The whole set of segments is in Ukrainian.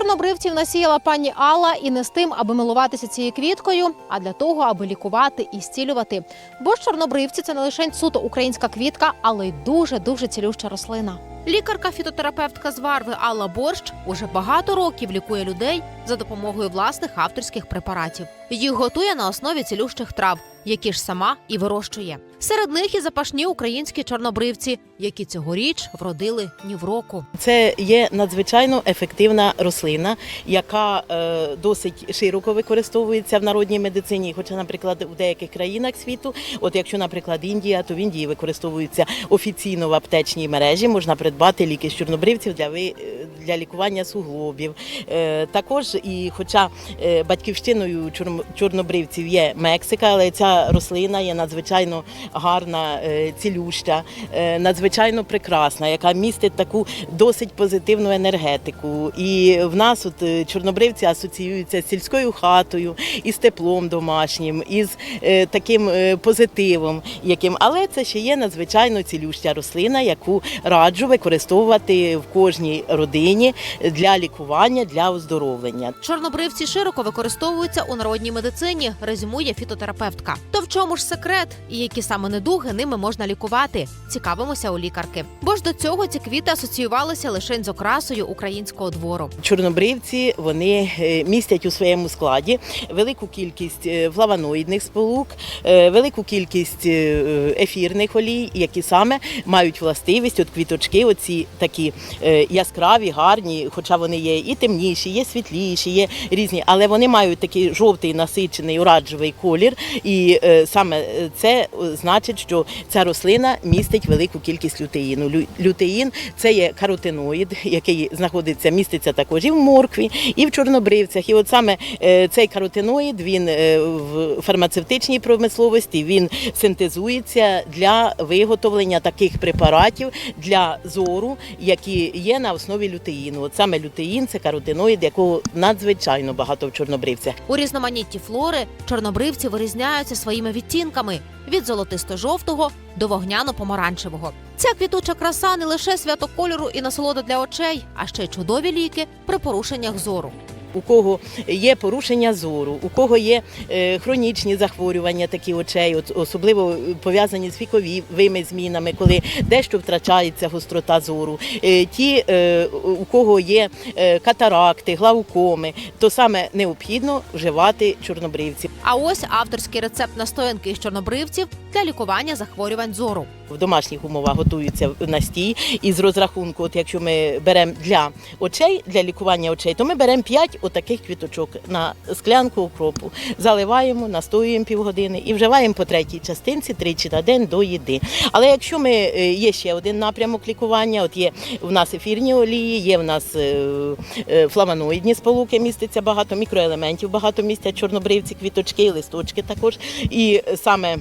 Чорнобривців насіяла пані Алла і не з тим, аби милуватися цією квіткою, а для того, аби лікувати і зцілювати. Бо чорнобривці це не лише суто українська квітка, але й дуже дуже цілюща рослина. Лікарка-фітотерапевтка з Варви Алла Борщ уже багато років лікує людей за допомогою власних авторських препаратів. Їх готує на основі цілющих трав, які ж сама і вирощує. Серед них і запашні українські чорнобривці, які цьогоріч вродили ні в року. Це є надзвичайно ефективна рослина, яка е, досить широко використовується в народній медицині. Хоча, наприклад, у деяких країнах світу, от якщо, наприклад, Індія, то в Індії використовується офіційно в аптечній мережі. Можна придбати ліки з чорнобривців для ви. Для лікування суглобів. Е, також, і хоча е, батьківщиною чорнобривців є Мексика, але ця рослина є надзвичайно гарна, е, цілюща, надзвичайно прекрасна, яка містить таку досить позитивну енергетику. І в нас от чорнобривці асоціюються з сільською хатою, із теплом домашнім, із таким позитивом, яким, але це ще є надзвичайно цілюща рослина, яку раджу використовувати в кожній родині для лікування, для оздоровлення. Чорнобривці широко використовуються у народній медицині, резюмує фітотерапевтка. То в чому ж секрет і які саме недуги ними можна лікувати? Цікавимося у лікарки. Бо ж до цього ці квіти асоціювалися лише з окрасою українського двору. Чорнобривці вони е, містять у своєму складі велику кількість е, флавоноїдних сполук, е, велику кількість ефірних олій, які саме мають властивість, от квіточки, оці такі яскраві, гарні, хоча вони є і темніші, є світліші, є різні, але вони мають такий жовтий насичений оранжевий колір, і е, саме це е, значить, що ця рослина містить велику кількість лютеїну. Лю- Лютеїн це є каротиноїд, який знаходиться, міститься також і в моркві, і в чорнобривцях. І от саме е, цей каротиноїд він е, в фармацевтичній промисловості він синтезується для виготовлення таких препаратів для зору, які є на основі лютеїну. От саме лютеїн це каротиноїд, якого надзвичайно багато в чорнобривцях. У різноманітті флори чорнобривці вирізняються своїми відтінками від золотисто-жовтого до вогняно-помаранчевого. Ця квітуча краса не лише свято кольору і насолода для очей, а ще й чудові ліки при порушеннях зору. У кого є порушення зору, у кого є е, хронічні захворювання такі очей, особливо пов'язані з віковими змінами, коли дещо втрачається гострота зору. Е, ті, е, у кого є катаракти, глаукоми, то саме необхідно вживати чорнобривці. А ось авторський рецепт настоянки із чорнобривців для лікування захворювань зору. В домашніх умовах готуються настій із розрахунку, от якщо ми беремо для очей, для лікування очей, то ми беремо 5 отаких квіточок на склянку окропу, заливаємо, настоюємо півгодини і вживаємо по третій частинці тричі на день до їди. Але якщо ми е, є ще один напрямок лікування, от є в нас ефірні олії, є в нас е, е, сполуки, міститься багато мікроелементів, багато містять чорнобривці, квіточки, листочки також. І саме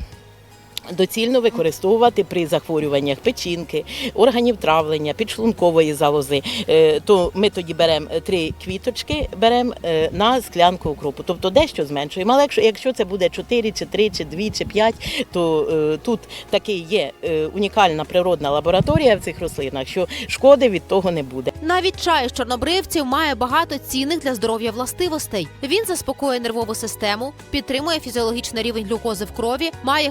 доцільно використовувати при захворюваннях печінки, органів травлення, підшлункової залози. Е, То ми тоді беремо три квіточки, беремо е, на склянку укропу, тобто дещо зменшуємо. Але якщо, якщо це буде 4, чи 3, чи 2, чи 5, то е, тут такий є е, унікальна природна лабораторія в цих рослинах, що шкоди від того не буде. Навіть чай з чорнобривців має багато цінних для здоров'я властивостей. Він заспокоює нервову систему, підтримує фізіологічний рівень глюкози в крові, має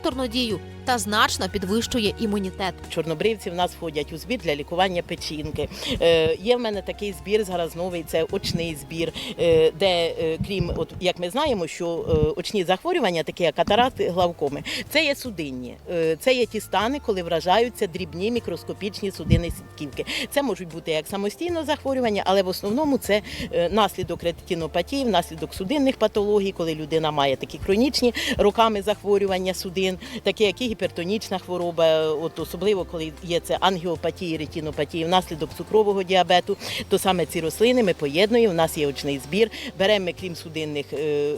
гастропротекторну дію та значно підвищує імунітет. Чорнобривці в нас входять у збір для лікування печінки. Е, є в мене такий збір зараз новий, це очний збір, е, де е, крім, от як ми знаємо, що е, очні захворювання, такі як катаракти, главкоми, це є судинні. Е, це є ті стани, коли вражаються дрібні мікроскопічні судини сітківки. Це можуть бути як самостійно захворювання, але в основному це е, наслідок ретинопатії, внаслідок судинних патологій, коли людина має такі хронічні роками захворювання судин, такі як і гіпертонічна хвороба, от особливо коли є це ангіопатії, ретинопатії внаслідок цукрового діабету, то саме ці рослини ми поєднуємо. У нас є очний збір. Беремо крім судинних е, е,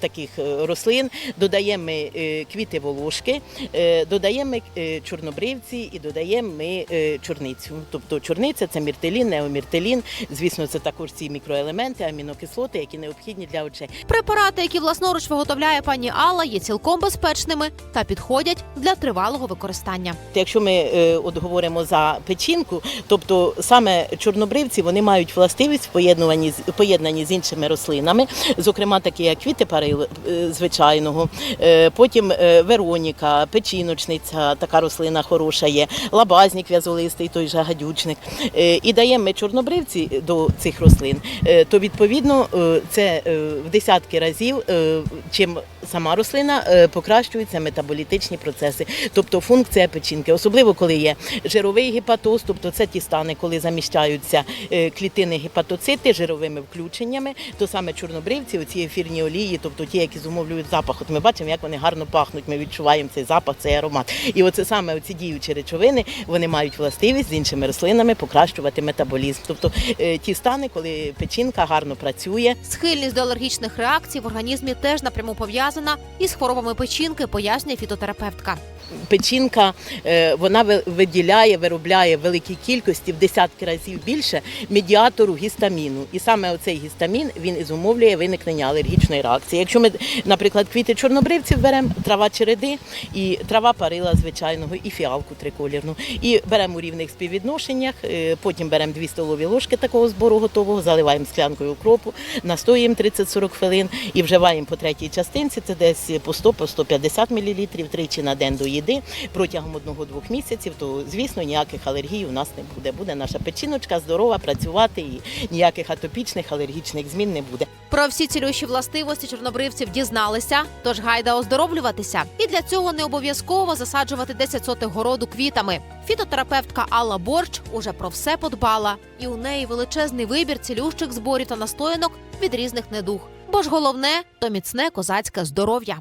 таких е, рослин, додаємо ми квіти волошки, додаємо ми чорнобривці і додаємо ми чорницю. Тобто чорниця це міртелін, неоміртелін. Звісно, це також ці мікроелементи, амінокислоти, які необхідні для очей. Препарати, які власноруч виготовляє пані Алла, є цілком безпечними та підходять для тривалого використання. Якщо ми е, от говоримо за печінку, тобто саме чорнобривці вони мають властивість в поєднуванні з іншими рослинами, зокрема такі як квіти парил е, звичайного, е, потім Вероніка, печіночниця, така рослина хороша є, лабазник в'язолистий, той же гадючник. І даємо ми чорнобривці до цих рослин, то відповідно це в десятки разів, чим сама рослина е, покращуються метаболітичні процеси, тобто функція печінки, особливо коли є жировий гепатоз, тобто це ті стани, коли заміщаються е, клітини гепатоцити жировими включеннями, то саме чорнобривці, оці ефірні олії, тобто ті, які зумовлюють запах. От ми бачимо, як вони гарно пахнуть. Ми відчуваємо цей запах, цей аромат. І оце саме оці діючі речовини, вони мають властивість з іншими рослинами покращувати метаболізм. Тобто е, ті стани, коли печінка гарно працює, Схильність до алергічних реакцій в організмі теж напряму пов'язана із хворобами печінки, пояснює фітотерапевтка. печінка е, вона виділяє, виробляє в великій кількості в десятки разів більше медіатору гістаміну. І саме оцей гістамін він і зумовлює виникнення алергічної реакції. Якщо ми, наприклад, квіти чорнобривців беремо, трава череди і трава парила звичайного, і фіалку триколірну. І беремо у рівних співвідношеннях, е, потім беремо 2 столові ложки такого збору готового, заливаємо склянкою укропу, настоюємо 30-40 хвилин і вживаємо по третій частинці. Це десь по 100 по 150 мл тричі на день до їди протягом одного-двох місяців. То звісно ніяких алергій у нас не буде. Буде наша печіночка здорова, працювати і ніяких атопічних алергічних змін не буде. Про всі цілющі властивості чорнобривців дізналися, тож гайда оздоровлюватися. І для цього не обов'язково засаджувати 10 сотих городу квітами. Фітотерапевтка Алла Борч уже про все подбала, і у неї величезний вибір цілющих зборів та настоянок від різних недуг. Бо ж головне то міцне козацьке здоров'я.